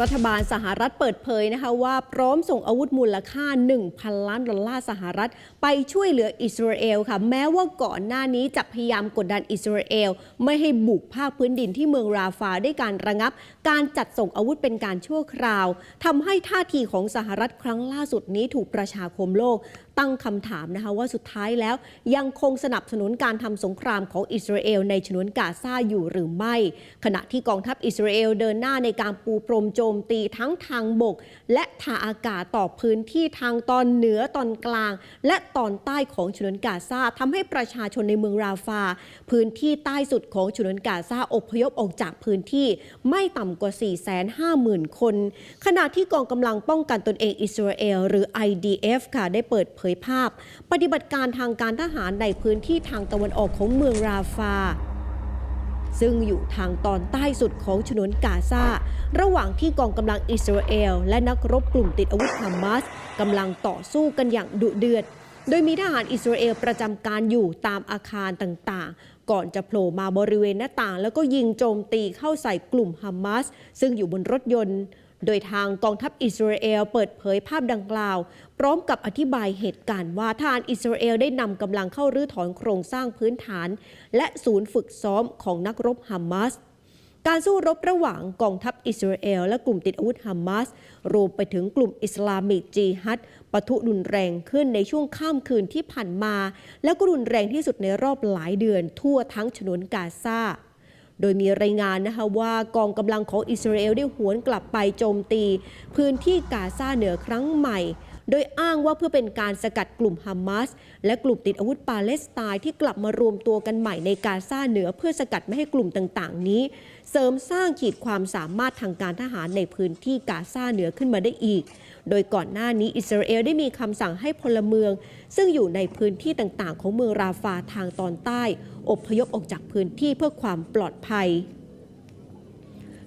รัฐบาลสหรัฐเปิดเผยนะคะว่าพร้อมส่งอาวุธมูลค่า 1,000 ล้านดอลลาร์สหรัฐ ไปช่วยเหลืออิสราเอลค่ะ แม้ว่าก่อนหน้านี้จะพยายามกดดันอิสราเอล ไม่ให้บุกภาคพื้นดินที่เมืองราฟาด้วยการระงับ การจัดส่งอาวุธเป็นการชั่วคราวทำให้ท่าทีของสหรัฐครั้งล่าสุดนี้ถูกประชาคมโลก ตั้งคำถามนะคะว่าสุดท้ายแล้วยังคงสนับสนุนการทำสงครามของอิสราเอลในฉนวนกาซาอยู่หรือไม่ ขณะที่กองทัพอิสราเอลเดินหน้าในการปูพรมโจมตีทั้งทางบก และทางอากาศต่อพื้นที่ทางตอนเหนือตอนกลาง และตอนใต้ของฉนวนกาซาทำให้ประชาชนในเมืองราฟา พื้นที่ใต้สุดของฉนวนกาซาอพยพออกจากพื้นที่ไม่ต่ำกว่า 450,000 คน ขณะที่กองกำลังป้องกันตนเองอิสราเอลหรือ IDF ค่ะได้เปิดเผยภาพ ปฏิบัติการทางการทหารในพื้นที่ทางตะวันออกของเมืองราฟา ซึ่งอยู่ทางตอนใต้สุดของฉนวนกาซาระหว่างที่กองกำลังอิสราเอล และนักรบกลุ่มติดอาวุธฮามาสกำลังต่อสู้กันอย่างดุเดือด โดยมีทหารอิสราเอลประจำการอยู่ตามอาคารต่างๆ ก่อนจะโผล่มาบริเวณหน้าต่าง แล้วก็ยิงโจมตีเข้าใส่กลุ่มฮามาสซึ่งอยู่บนรถยนต์ โดยทางกองทัพอิสราเอลเปิดเผยภาพดังกล่าว พร้อมกับอธิบายเหตุการณ์ว่าทหารอิสราเอลได้นำกำลังเข้ารื้อถอนโครงสร้างพื้นฐาน และศูนย์ฝึกซ้อมของนักรบฮามาสการสู้รบระหว่างกองทัพอิสราเอลและกลุ่มติดอาวุธฮามาสรวมไปถึงกลุ่มอิสลามิกจีฮัดปะทุรุนแรงขึ้นในช่วงข้ามคืนที่ผ่านมา แล้วก็รุนแรงที่สุดในรอบหลายเดือนทั่วทั้งฉนวนกาซา โดยมีรายงานนะคะว่ากองกำลังของอิสราเอลได้หวนกลับไปโจมตี พื้นที่กาซาเหนือครั้งใหม่ โดยอ้างว่าเพื่อเป็นการสกัดกลุ่มฮามาสและกลุ่มติดอาวุธปาเลสไตน์ที่กลับมารวมตัวกันใหม่ในกาซาเหนือเพื่อสกัดไม่ให้กลุ่มต่าง ๆ นี้ เสริมสร้างขีดความสามารถทางการทหารในพื้นที่กาซาเหนือขึ้นมาได้อีก โดยก่อนหน้านี้อิสราเอลได้มีคำสั่งให้พลเมือง ซึ่งอยู่ในพื้นที่ต่างๆ ของเมืองราฟาทางตอนใต้ อพยพออกจากพื้นที่เพื่อความปลอดภัย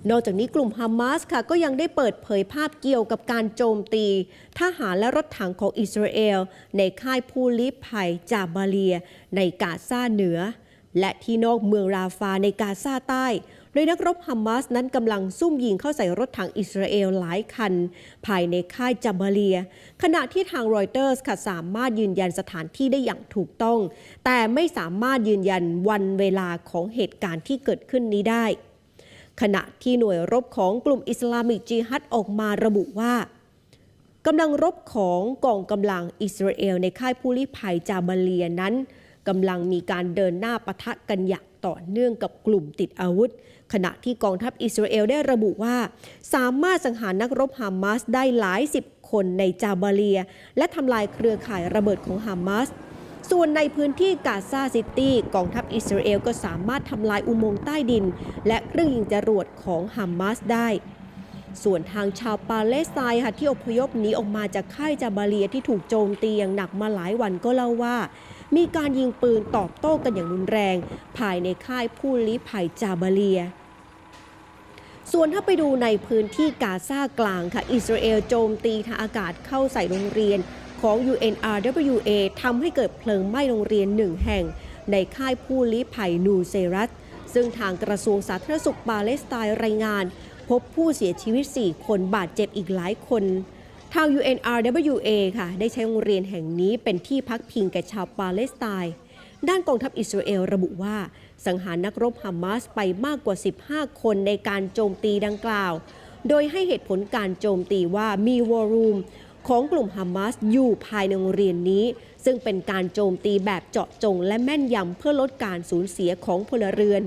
นอกจากนี้กลุ่มฮามาสค่ะก็ยังได้เปิดเผยภาพเกี่ยวกับการโจมตี ทหารและรถถังของอิสราเอล ในค่ายผู้ลี้ภัยจาบาเลีย ในกาซาเหนือ และที่นอกเมืองราฟาในกาซาใต้ โดยนักรบฮามาสนั้นกำลังซุ่มยิงเข้าใส่รถถังอิสราเอลหลายคัน ภายในค่ายจาบาเลีย ขณะที่ทางรอยเตอร์สค่ะสามารถยืนยันสถานที่ได้อย่างถูกต้อง แต่ไม่สามารถยืนยันวันเวลาของเหตุการณ์ที่เกิดขึ้นนี้ได้ ขณะที่หน่วยรบของกลุ่มอิสลามิกจิฮัดออกมาระบุว่ากำลังรบของกองกำลังอิสราเอลในค่ายผู้ลี้ภัยจาบาเลียนั้นกำลังมีการเดินหน้าปะทะกันอย่าง ต่อเนื่องกับกลุ่มติดอาวุธ ขณะที่กองทัพอิสราเอลได้ระบุว่า สามารถสังหารนักรบฮามาสได้หลายสิบคนในจาบาเลีย และทำลายเครือข่ายระเบิดของฮามาสส่วนในพื้นที่กาซาซิตี้กองทัพอิสราเอลก็สามารถทำลายอุโมงค์ใต้ดิน และเครื่องยิงจรวดของฮามาสได้ ส่วนทางชาวปาเลสไตน์ค่ะที่อพยพหนีออกมาจากค่ายจาบาเลียที่ถูกโจมตีอย่างหนักมาหลายวันก็เล่าว่า มีการยิงปืนตอบโต้กันอย่างรุนแรง ภายในค่ายผู้ลี้ภัยจาบาเลียส่วนถ้าไปดูในพื้นที่กาซากลางค่ะ อิสราเอลโจมตีทางอากาศเข้าใส่โรงเรียนของ UNRWA ทำให้เกิดเพลิงไหม้โรงเรียนหนึ่งแห่ง ในค่ายผู้ลี้ภัยนูเซรัสซึ่งทางกระทรวงสาธารณสุขปาเลสไตน์รายงาน พบผู้เสียชีวิต 4 คนบาดเจ็บอีกหลายคน ทาง UNRWA ค่ะ ได้ใช้โรงเรียนแห่งนี้เป็นที่พักพิงแก่ชาวปาเลสไตน์ ด้านกองทัพอิสราเอลระบุว่า สังหารนักรบฮามาสไปมากกว่า 15 คนในการโจมตีดังกล่าว โดยให้เหตุผลการโจมตีว่ามีวอรูมของกลุ่มฮามาสอยู่ภายในโรงเรียนนี้ ซึ่งเป็นการโจมตีแบบเจาะจงและแม่นยำเพื่อลดการสูญเสียของพลเรือน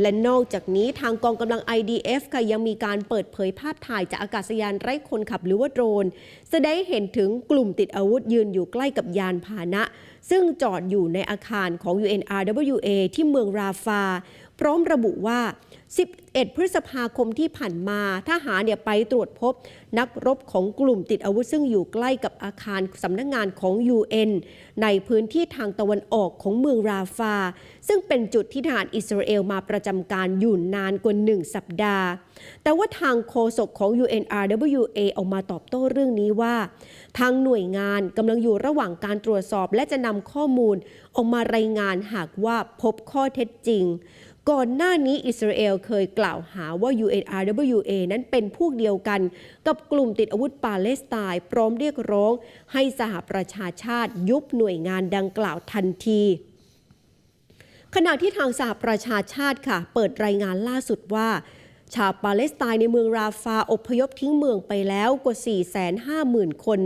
และนอกจากนี้ทางกองกำลัง IDF ค่ะยังมีการเปิดเผยภาพถ่ายจากอากาศยานไร้คนขับหรือว่าโดรน แสดงเห็นถึงกลุ่มติดอาวุธยืนอยู่ใกล้กับยานพาหนะ ซึ่งจอดอยู่ในอาคารของ UNRWA ที่เมืองราฟา พร้อมระบุว่า 11 พฤษภาคมที่ผ่านมาทหารเนี่ยไปตรวจพบ นักรบของกลุ่มติดอาวุธซึ่งอยู่ใกล้กับอาคารสำนักงงานของ UN ในพื้นที่ทางตะวันออกของเมืองราฟา ซึ่งเป็นจุดที่ทหารอิสราเอลมาประจำการอยู่นานกว่า1สัปดาห์ แต่ว่าทางโฆษกของ UNRWA ออกมาตอบโต้เรื่องนี้ว่า ทางหน่วยงานกำลังอยู่ระหว่างการตรวจสอบ และจะนำข้อมูลออกมารายงานหากว่าพบข้อเท็จจริง ก่อนหน้านี้อิสราเอลเคยกล่าวหาว่า UNRWA นั้นเป็นพวกเดียวกัน กับกลุ่มติดอาวุธปาเลสไตน์พร้อมเรียกร้อง ให้สหประชาชาติยุบหน่วยงานดังกล่าวทันทีขณะที่ทางสหประชาชาติค่ะ เปิดรายงานล่าสุดว่า ชาวปาเลสไตน์ในเมืองราฟาอพยพทิ้งเมืองไปแล้วกว่า 450,000 คน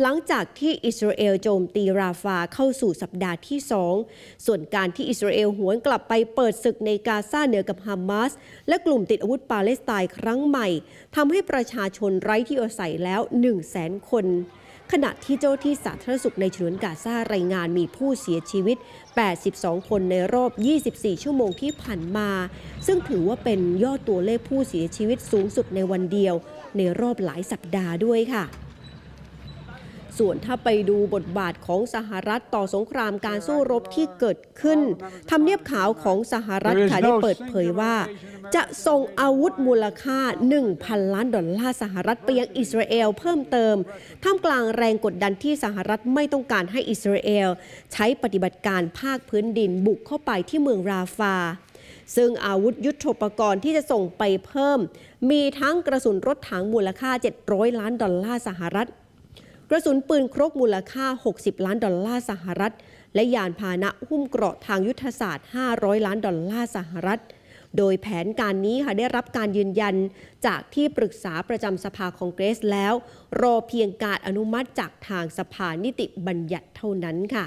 หลังจากที่อิสราเอลโจมตีราฟาเข้าสู่สัปดาห์ที่ 2 ส่วนการที่อิสราเอลหวนกลับไปเปิดศึกในกาซาเหนือกับฮามาสและกลุ่มติดอาวุธปาเลสไตน์ครั้งใหม่ทำให้ประชาชนไร้ที่อาศัยแล้ว 100,000 คน ขณะที่เจ้าที่สาธารณสุขในฉนวนกาซารายงานมีผู้เสียชีวิต 82 คนในรอบ 24 ชั่วโมงที่ผ่านมา ซึ่งถือว่าเป็นยอดตัวเลขผู้เสียชีวิตสูงสุดในวันเดียว ในรอบหลายสัปดาห์ด้วยค่ะ ส่วนถ้าไปดูบทบาทของสหรัฐต่อสงครามการสู้รบที่เกิดขึ้นทำเนียบขาวของสหรัฐค่ะได้เปิดเผยว่า จะส่งอาวุธมูลค่า 1,000 ล้านดอลลาร์สหรัฐไปยังอิสราเอลเพิ่มเติม ท่ามกลางแรงกดดันที่สหรัฐไม่ต้องการให้อิสราเอล ใช้ปฏิบัติการภาคพื้นดินบุกเข้าไปที่เมืองราฟาซึ่งอาวุธยุทโธปกรณ์ที่จะส่งไปเพิ่ม มีทั้งกระสุนรถถังมูลค่า 700 ล้านดอลลาร์สหรัฐ กระสุนปืนครกมูลค่า 60 ล้านดอลลาร์สหรัฐ และยานพาหนะหุ้มเกราะทางยุทธศาสตร์ 500 ล้านดอลลาร์สหรัฐ โดยแผนการนี้ค่ะได้รับการยืนยันจากที่ปรึกษาประจำสภาคองเกรสแล้ว รอเพียงการอนุมัติจากทางสภานิติบัญญัติเท่านั้นค่ะ